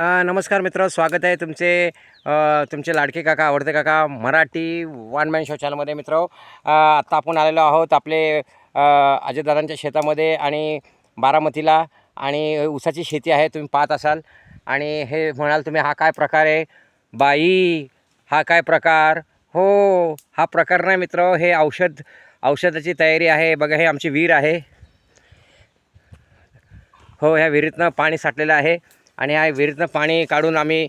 नमस्कार मित्र स्वागत आहे तुमचे तुमचे लाडके काका आवडते काका मराठी वन मॅन शो चॅनलमध्ये मित्र. आत्ता आपण आलेलो आहोत आपले अजयदादांच्या शेतामध्ये आणि बारामतीला आणि ऊसाची शेती आहे तुम्ही पाहत असाल. आणि हे म्हणाल तुम्ही हा काय प्रकार आहे? बाई हा काय प्रकार? हो हा प्रकार नाही मित्र हे औषध औषधाची तयारी आहे. बघा हे आमची विहीर आहे. हो ह्या विहिरीतनं पाणी साठलेलं आहे. आणि ह्या विहिरीतनं पाणी काढून आम्ही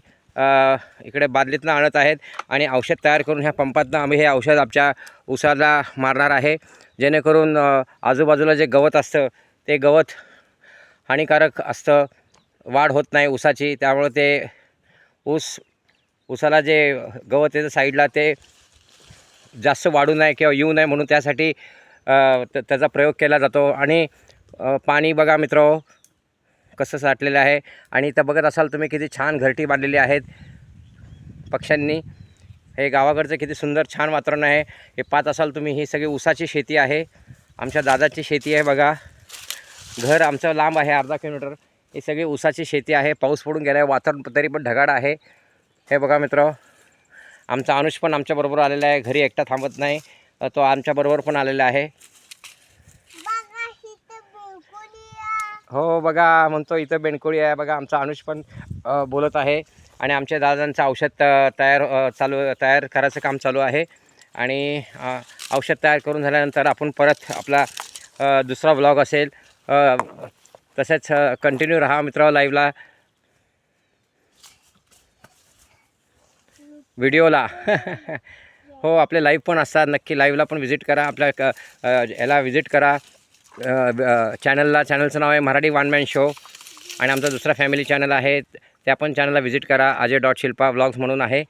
इकडे बादलीतनं आणत आहेत आणि औषध तयार करून ह्या पंपातनं आम्ही हे औषध आमच्या ऊसाला मारणार आहे. जेणेकरून आजूबाजूला जे गवत असतं ते गवत हानिकारक असतं वाढ होत नाही ऊसाची त्यामुळं ते ऊस ऊसाला जे गवत येतं साईडला ते जास्त वाढू नये किंवा येऊ नये म्हणून त्यासाठी त- त्याचा प्रयोग केला जातो. आणि पाणी बघा मित्र कसं साठलेलं आहे? आणि इथं बघत असाल तुम्ही किती छान घरटी बांधलेली आहेत पक्ष्यांनी. हे गावाकडचं किती सुंदर छान वातावरण आहे. हे पाहत असाल तुम्ही ही सगळी ऊसाची शेती आहे. आमच्या दादाची शेती आहे बघा. घर आमचं लांब आहे अर्धा किलोमीटर. ही सगळी ऊसाची शेती आहे. पाऊस पडून गेला आहे वातावरण तरी पण ढगाळ आहे. हे बघा मित्र आमचा अनुष पण आमच्याबरोबर आलेला आहे. घरी एकटा थांबत नाही. तो आमच्याबरोबर पण आलेला आहे बघा इथं बिलकुल या. हो बघा म्हणतो इथं बेंडकोळी आहे. बघा आमचा अनुष पण बोलत आहे. आणि आमच्या दादांचं औषध तयार चालू तयार करायचं काम चालू आहे. आणि औषध तयार करून झाल्यानंतर आपण परत आपला दुसरा ब्लॉग असेल. तसेच कंटिन्यू राहा मित्र लाईव्हला व्हिडिओला हो आपले लाईव्ह पण असतात. नक्की लाईव्हला पण व्हिजिट करा. आपल्या क- याला व्हिजिट करा. चॅनलला चॅनलचं नाव आहे मराठी वन मॅन शो आणि आमचा दुसरा फॅमिली चॅनल आहे त्या पण चॅनलला व्हिजिट करा. अजय डॉट शिल्पा व्लॉग्स म्हणून आहे.